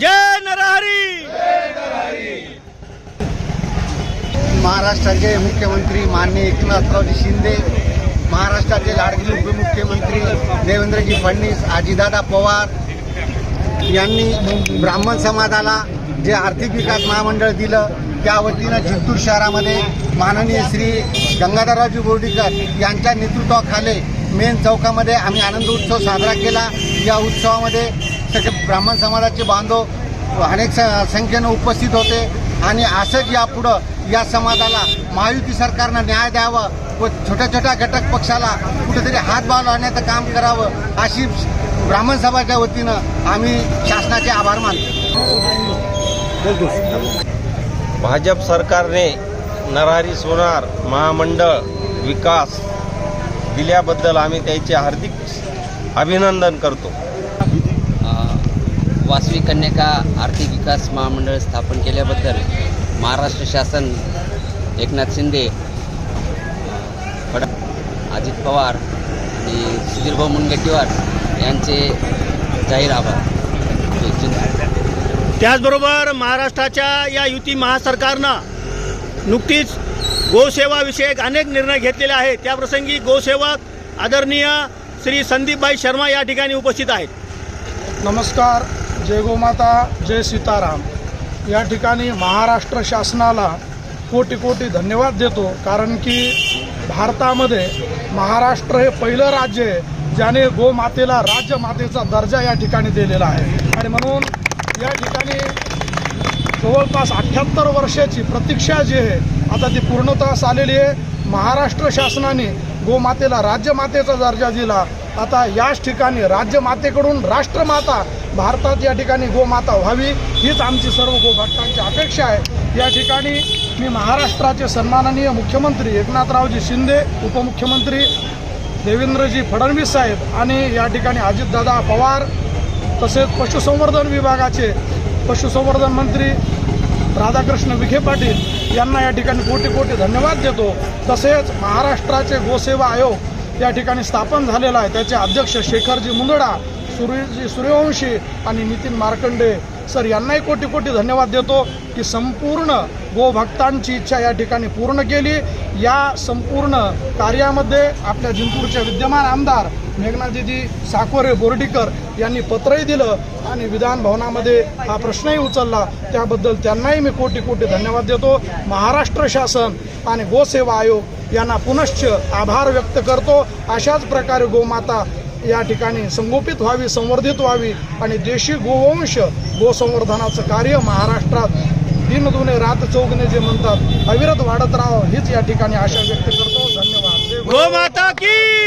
जय नरहरी! महाराष्ट्राचे मुख्यमंत्री माननीय एकनाथरावजी शिंदे महाराष्ट्राचे लाडके उपमुख्यमंत्री देवेंद्रजी फडणवीस आजीदादा पवार यांनी ब्राह्मण समाजाला जे आर्थिक विकास महामंडळ दिलं त्या वतीनं जिंतूर शहरामध्ये माननीय श्री गंगाधररावजी बोर्डीकर यांच्या नेतृत्वाखाली मेन चौकामध्ये आम्ही आनंद उत्सव साजरा केला. या उत्सवामध्ये सगळे ब्राह्मण समाजाचे बांधव अनेक संख्येनं उपस्थित होते आणि असंच यापुढं या समाजाला महायुती सरकारनं न्याय द्यावा व छोट्या छोट्या घटक पक्षाला कुठेतरी हातभार लावण्याचं काम करावं अशी ब्राह्मण सभाच्या वतीनं आम्ही शासनाचे आभार मानतो. भाजप सरकारने नरहरी सोनार महामंडळ विकास दिल्याबद्दल आम्ही त्याचे हार्दिक अभिनंदन करतो. वासवी कन्यका आर्थिक विकास महामंडळ स्थापन केल्याबद्दल महाराष्ट्र शासन एकनाथ शिंदे फड अजित पवार आणि सुधीरभाऊ मुनगट्टीवार यांचे जाहीर आभार. त्याचबरोबर महाराष्ट्राच्या या युती महासरकारनं नुकतीच गोसेवाविषयक अनेक निर्णय घेतलेले आहेत. त्याप्रसंगी गोसेवक आदरणीय श्री संदीपभाई शर्मा या ठिकाणी उपस्थित आहेत. नमस्कार. जय गोमाता जय सीताराम. या ठिकाणी महाराष्ट्र शासनाला कोटी कोटी धन्यवाद देतो कारण की भारतामध्ये महाराष्ट्र हे पहिलं राज्य आहे ज्याने गोमातेला राज्यमातेचा दर्जा या ठिकाणी दिलेला आहे. आणि म्हणून या ठिकाणी जवळपास अठ्ठ्याहत्तर वर्षाची प्रतीक्षा जी आहे आता ती पूर्णतः आलेली आहे. महाराष्ट्र शासनाने गोमातेला राज्यमातेचा दर्जा दिला. आता याच ठिकाणी राज्यमातेकडून राष्ट्रमाता भारतात या ठिकाणी गोमाता व्हावी हीच आमची सर्व गोभक्तांची अपेक्षा आहे. या ठिकाणी मी महाराष्ट्राचे सन्माननीय मुख्यमंत्री एकनाथरावजी शिंदे उपमुख्यमंत्री देवेंद्रजी फडणवीस साहेब आणि या ठिकाणी अजितदादा पवार तसेच पशुसंवर्धन विभागाचे पशुसंवर्धन मंत्री राधाकृष्ण विखे पाटील यांना या ठिकाणी कोटी कोटी धन्यवाद देतो. तसेच महाराष्ट्राचे गोसेवा आयोग या ठिकाणी स्थापन झालेला आहे. त्याचे अध्यक्ष शेखरजी मुंदडा सूर्यजी सूर्यवंशी आणि नितीन मार्कंडे. सर यांनाही कोटी कोटी धन्यवाद देतो की संपूर्ण गोभक्तांची इच्छा या ठिकाणी पूर्ण केली. या संपूर्ण कार्यामध्ये आपल्या जिंतूरच्या विद्यमान आमदार मेघनादिदी साकोरे बोर्डीकर यांनी पत्रही दिलं आणि विधान भवनामध्ये हा प्रश्नही उचलला. त्याबद्दल त्यांनाही मी कोटी कोटी धन्यवाद देतो. महाराष्ट्र शासन आणि गोसेवा आयोग यांना पुनश्च आभार व्यक्त करतो. अशाच प्रकारे गोमाता या ठिकाणी संगोपित व्हावी संवर्धित व्हावी आणि देशी गोवंश गोसंवर्धनाचं कार्य महाराष्ट्रात दिन दुने रात चौगणे जे म्हणतात अविरत वाढत राहावं हीच या ठिकाणी आशा व्यक्त करतो. धन्यवाद. गो- गोमाता की